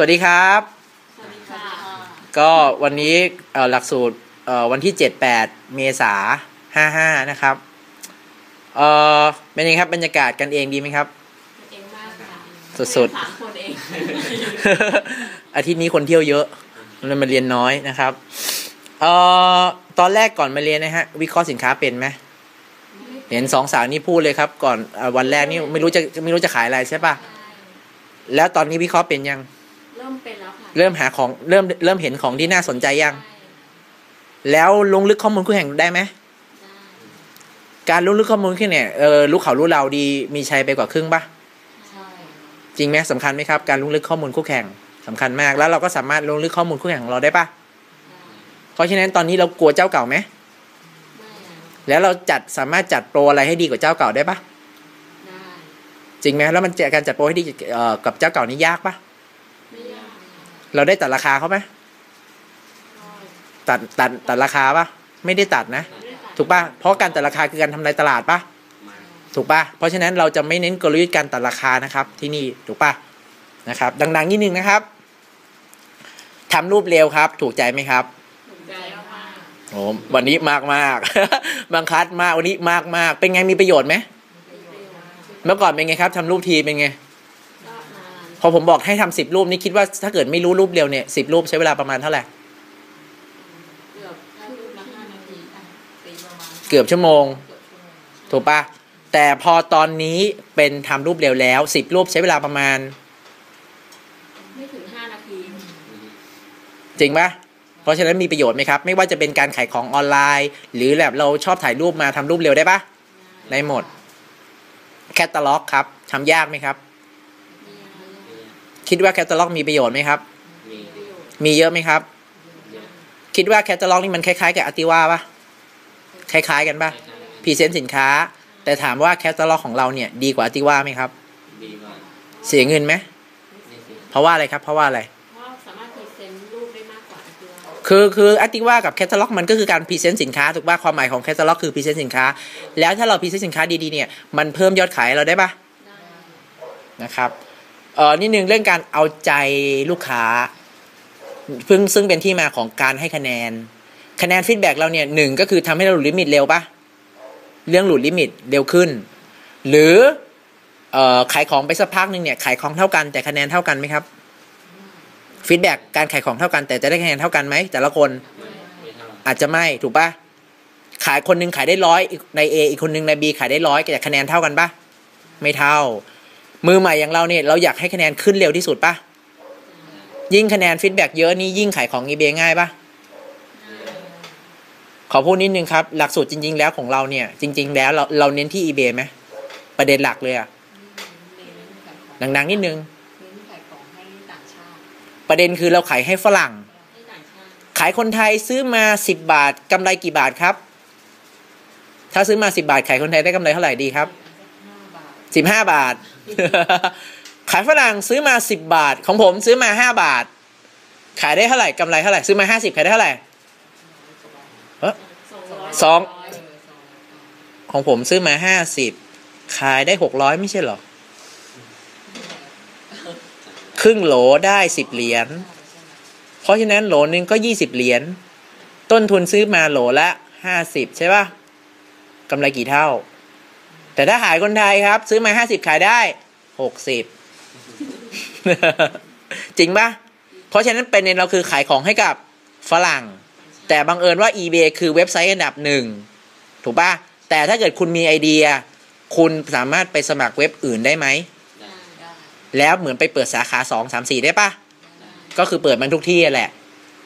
สวัสดีครับ สวัสดีค่ะ ก็วันนี้เอ่อหลักสูตรเอ่อวันที่เจ็ดแปดเมษาห้าห้านะครับ เอ่อเป็นยังไงครับบรรยากาศกันเองดีไหมครับ เองมากค่ะสุดๆสามคนเอง อาทิตย์นี้คนเที่ยวเยอะมันมาเรียนน้อยนะครับ เอ่อ ตอนแรกก่อนมาเรียนนะฮะ วิเคราะห์สินค้าเป็นไหมเห็นสองสาวนี่พูดเลยครับ ก่อนเอ่อวันแรกนี่ไม่รู้จะไม่รู้จะขายอะไรใช่ปะแล้วตอนนี้วิเคราะห์เป็นยังเริ่มเป็นแล้วค่ะเริ่มหาของเริ่มเริ่มเห็นของที่น่าสนใจยัง แล้วลงลึกข้อมูลคู่แข่งได้ไหมได้การลงลึกข้อมูลคู่แข่งเนี่ยเออรู้เขารู้เราดีมีชัยไปกว่าครึ่งปะใช่จริงไหมสำคัญไหมครับ การลงลึกข้อมูลคู่แข่งสำคัญมาก แล้วเราก็สามารถลงลึกข้อมูลคู่แข่งของเราได้ปะได้เพราะฉะนั้นตอนนี้เรากลัวเจ้าเก่าไหมไม่อะแล้วเราจัดสามารถจัดโปรอะไรให้ดีกว่าเจ้าเก่าได้ปะได้จริงไหมแล้วมันจะการจัดโปรให้ดีเอ่อกับเจ้าเก่านี่ยากปะไม่ยากค่ะ เราได้ตัดราคาเขาไหมก็ตัดตัดตัดราคาปะไม่ได้ตัดนะไม่ได้ตัดถูกปะเพราะการตัดราคาคือการทำลายตลาดปะถูกปะเพราะฉะนั้นเราจะไม่เน้นกลยุทธ์การตัดราคานะครับ ที่นี่ถูกปะนะครับ ดังๆนิดนึงนะครับทำรูปเร็วครับ ถูกใจไหมครับถูกใจมากโอ้วันนี้มากมากบังคับมากวันนี้มากมากเป็นไงมีประโยชน์ไหมประโยชน์มากเมื่อก่อนเป็นไงครับทำรูปทีเป็นไงก็นาน พอผมบอกให้ทำสิบรูปนี่คิดว่าถ้าเกิดไม่รู้รูปเร็วเนี่ยสิบรูปใช้เวลาประมาณเท่าไหร่เกือบถ้ารูปละห้านาทีอะตีประมาณเกือบชั่วโมงเกือบชั่วโมง ถูกปะแต่พอตอนนี้เป็นทำรูปเร็วแล้วสิบรูปใช้เวลาประมาณ ไม่ถึงห้านาที จริงปะเพราะฉะนั้นมีประโยชน์ไหมครับ ไม่ว่าจะเป็นการขายของออนไลน์ หรือแบบเราชอบถ่ายรูปมาทำรูปเร็วได้ปะได้หมด แคตตาล็อกครับทำยากไหมครับ ไม่ยากไม่ยาก คิดว่าแคตตาล็อกมีประโยชน์ไหมครับมีประโยชน์มีเยอะไหมครับ คิดว่าแคตตาล็อกนี่มันคล้ายๆกับอติว่าปะคล้าย ๆ กันปะพรีเซนต์สินค้า แต่ถามว่าแคตตาล็อกของเราเนี่ยดีกว่าอติว่าไหมครับดีกว่าเสียเงินไหมนี่สิเพราะว่าอะไรครับ เพราะว่าอะไรเพราะสามารถพรีเซนต์รูปได้มากกว่าตัวคือคืออติว่ากับแคตตาล็อกมันก็คือการพรีเซนต์สินค้าถูกป่ะความหมายของแคตตาล็อกคือพรีเซนต์สินค้า แล้วถ้าเราพรีเซนต์สินค้าดีๆเนี่ยมันเพิ่มยอดขายเราได้ปะได้นะครับ เออนิดนึงเรื่องการเอาใจลูกค้าพิ่งซึ่งเป็นที่มาของการให้คะแนน คะแนนฟีดแบ็กเราเนี่ยหนึ่งก็คือทำให้เราหลุดลิมิตเร็วปะเรื่องหลุดลิมิตเร็วขึ้น หรือเออขายของไปสักพักหนึ่งเนี่ยขายของเท่ากันแต่คะแนนเท่ากันไหมครับฟีดแบ็กการขายของเท่ากันแต่จะได้คะแนนเท่ากันไหมแต่ละคนอาจจะไม่ถูกปะขายคนหนึงขายได้ร้อยใน A อีกคนหนึงใน B ขายได้ร้อยแต่คะแนนเท่ากันปะไม่เท่า มือใหม่อย่างเราเนี่ยเราอยากให้คะแนนขึ้นเร็วที่สุดปะยิ่งคะแนนฟีดแบ็กเยอะนี่ยิ่งขายของ eBay ง่ายปะขอพูดนิดนึงครับ หลักสูตรจริง ๆ แล้วของเราเนี่ย จริง ๆ แล้วเราเราเน้นที่ eBay ไหมประเด็นหลักเลยอะเน้นขายของดังๆนิดนึงเน้นขายของให้ต่างชาติประเด็นคือเราขายให้ฝรั่งให้ต่างชาติขายคนไทยซื้อมาสิบบาทกำไรกี่บาทครับ ถ้าซื้อมาสิบาทขายคนไทยได้กำไรเท่าไหร่ดีครับห้าบาท สิบห้าบาท ขายฝรั่งซื้อมาสิบบาท ของผมซื้อมาห้าบาท ขายได้เท่าไหร่กำไรเท่าไหร่ซื้อมาห้าสิบขายได้เท่าไหร่เอ้อสองร้อยสองเออสองร้อยของผมซื้อมาห้าสิบขายได้หกร้อยไม่ใช่เหรอ ครึ่งโหลได้สิบเหรียญเพราะฉะนั้นโหลนึงก็ยี่สิบเหรียญต้นทุนซื้อมาโหลละห้าสิบใช่ป่ะกำไรกี่เท่า แต่ถ้าขายคนไทยครับ ซื้อมาห้าสิบขายได้หกสิบจริงป่ะเพราะฉะนั้นเป็นเนเราคือขายของให้กับฝรั่ง แต่บังเอิญว่า eBay คือเว็บไซต์อันดับหนึ่งถูกป่ะแต่ถ้าเกิดคุณมีไอเดีย คุณสามารถไปสมัครเว็บอื่นได้ไหมได้แล้วเหมือนไปเปิดสาขาสองสามสี่ได้ปะก็คือเปิดมันทุกที่แหละ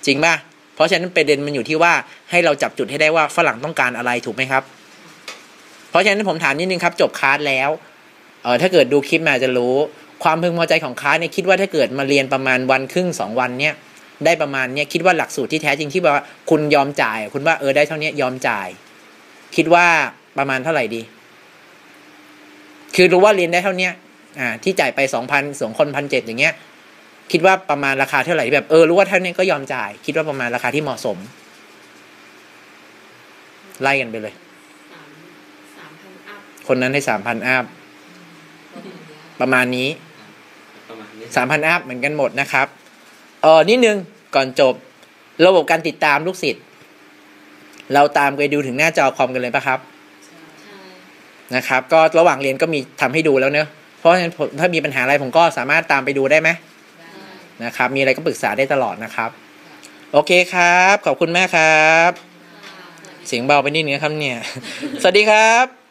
จริงป่ะเพราะฉะนั้นประเด็นมันอยู่ที่ว่าให้เราจับจุดให้ได้ว่าฝรั่งต้องการอะไรถูกไหมครับ เพราะฉะนั้นผมถามนิดนึงครับ จบคลาสแล้วเออถ้าเกิดดูคลิปมาจะรู้ ความพึงพอใจของคลาสเนี่ยคิดว่าถ้าเกิดมาเรียนประมาณวันครึ่งสองวันเนี่ยได้ประมาณเนี่ยคิดว่าหลักสูตรที่แท้จริงที่ว่าคุณยอมจ่าย คุณว่าเออได้เท่านี้ยอมจ่าย คิดว่าประมาณเท่าไหร่ดี คือรู้ว่าเรียนได้เท่าเนี้ยอ่าที่จ่ายไปสองพันสองคนพันเจ็ดอย่างเงี้ย คิดว่าประมาณราคาเท่าไหร่แบบเออรู้ว่าเท่านี้ก็ยอมจ่าย คิดว่าประมาณราคาที่เหมาะสม ไล่กันไปเลยามพันอัพคนนั้นให้สามพันอัพประมาณนี้ประมาณนี้สามพันอัพเหมือนกันหมดนะครับเออนิดนึงก่อนจบ ระบบการติดตามลูกศิษย์เราตามไปดูถึงหน้าจอคอมกันเลยปะครับใช่นะครับ ก็ระหว่างเรียนก็มีทำให้ดูแล้วเนอะเพราะฉะนั้นผมถ้ามีปัญหาอะไรผมก็สามารถตามไปดูได้ไหมได้นะครับ มีอะไรก็ปรึกษาได้ตลอดนะครับ โอเคครับ ขอบคุณแม่ครับค่ะเสียงเบาไปนิดนึงนะครับเนี่ย สวัสดีครับ